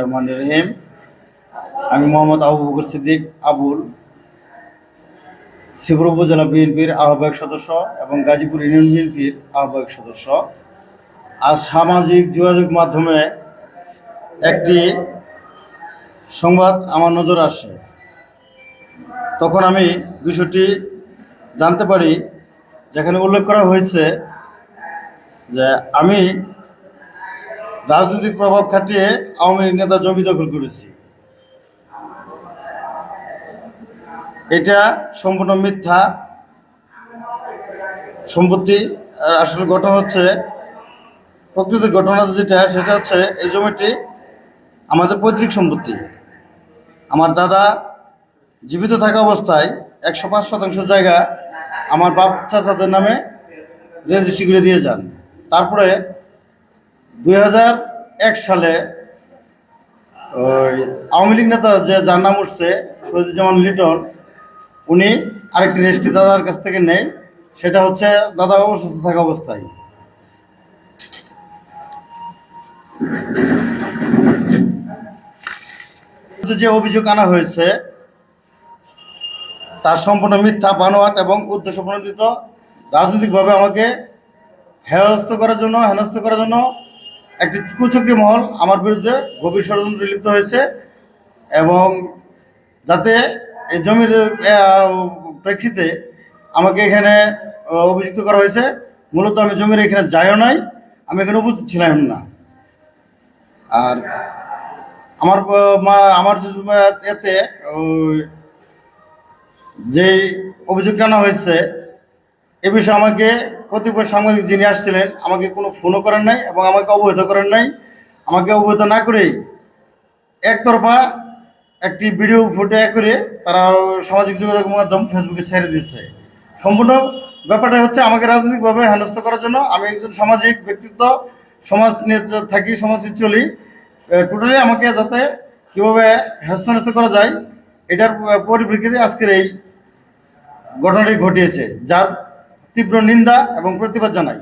রহমান রহিম। আমি মোহাম্মদ আবু বকর সিদ্দিক, আবুল শিবর উপজেলা বিএনপির আহ্বায়ক সদস্য এবং গাজীপুর ইউনিয়ন বিএনপির আহ্বায়ক সদস্য। আজ সামাজিক যোগাযোগ মাধ্যমে একটি সংবাদ আমার নজর আসে। তখন আমি বিষয়টি জানতে পারি, যেখানে উল্লেখ করা হয়েছে যে আমি রাজনৈতিক প্রভাব খাটিয়ে আওয়ামী লীগ নেতা জমি দখল করেছি। এটা সম্পূর্ণ মিথ্যা। সম্পত্তি আর আসলে ঘটনা হচ্ছে প্রকৃত ঘটনা যেটা, সেটা হচ্ছে এই জমিটি আমাদের পৈতৃক সম্পত্তি। আমার দাদা জীবিত থাকা অবস্থায় একশো পাঁচ শতাংশ জায়গা আমার বাপ চাচাদের নামে রেজিস্ট্রি করে দিয়ে যান। তারপরে দুই সালে ওই আওয়ামী লীগ নেতা যে যার নাম উঠছে, শহীদুজ্জামান লিটন, উনি আরেকটি রেজিস্ট্রি দাদার কাছ থেকে নেই সেটা হচ্ছে দাদা অসুস্থ থাকা অবস্থায়। যে অভিযোগ আনা হয়েছে, তার সম্পূর্ণ মিথ্যা, বানোয়াট এবং উদ্দেশ্য প্রণোদিত। রাজনৈতিকভাবে আমাকে হেয়স্ত করার জন্য, হেনস্থ করার জন্য একটি কুচক্রী মহল আমার বিরুদ্ধে গভীর ষড়যন্ত্র লিপ্ত হয়েছে এবং যাতে এই জমির প্রেক্ষিতে আমাকে এখানে অভিযুক্ত করা হয়েছে। মূলত আমি জমির এখানে যাইও নাই, আমি এখানে উপস্থিত ছিলাম না। আর আমার মা, আমার এতে যেই অভিযোগ আনা হয়েছে এ বিষয়ে আমাকে কতিপয় সাংবাদিক যিনি আসছিলেন, আমাকে কোনো ফোনও করেন নাই এবং আমাকে অবহিত করেন নাই। আমাকে অবহিত না করেই একতরফা একটি ভিডিও ফুটে করে তারা সামাজিক যোগাযোগ মাধ্যম ফেসবুকে ছেড়ে দিচ্ছে সম্পূর্ণ ব্যাপারটা হচ্ছে আমাকে রাজনৈতিকভাবে হেনস্থ করার জন্য আমি একজন সামাজিক ব্যক্তিত্ব, সমাজ নিয়ে থাকি, সমাজে চলি টোটালি আমাকে যাতে কীভাবে হেস্তনেস্ত করা যায়, এটার পরিপ্রেক্ষিতে আজকের এই ঘটনাটি ঘটিয়েছে, যার তীব্র নিন্দা এবং প্রতিবাদ জানাই।